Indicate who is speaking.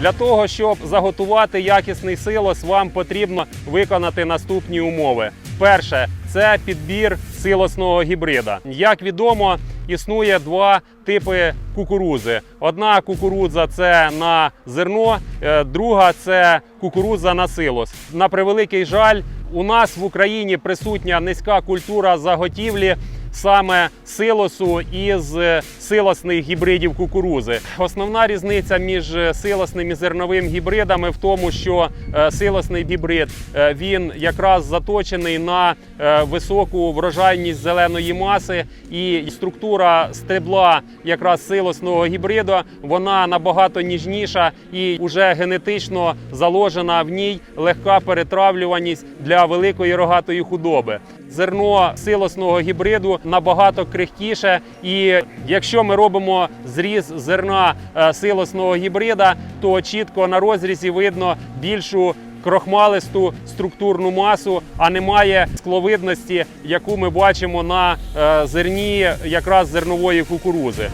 Speaker 1: Для того, щоб заготувати якісний силос, вам потрібно виконати наступні умови. Перше це підбір силосного гібрида. Як відомо, існує два типи кукурузи. Одна кукурудза це на зерно, е, друга це кукурудза на силос. На превеликий жаль, у нас в Україні присутня низька культура заготівлі саме силосу із силосних гібридів кукурузи. Основна різниця між е, силосним і зерновим гібридами в тому, що е, силосний гібрид е, він якраз заточений на високу врожайність зеленої маси, і структура стебла якраз силосного гібриду вона набагато ніжніша і вже генетично заложена в ній легка перетравлюваність для великої рогатої худоби. Зерно силосного гібриду набагато крихкіше, і якщо ми робимо зріз зерна е, силосного гібрида, то чітко на розрізі видно більшу крохмалисту структурну масу, а немає скловидності, яку ми бачимо на е, зерні якраз зернової кукурузи.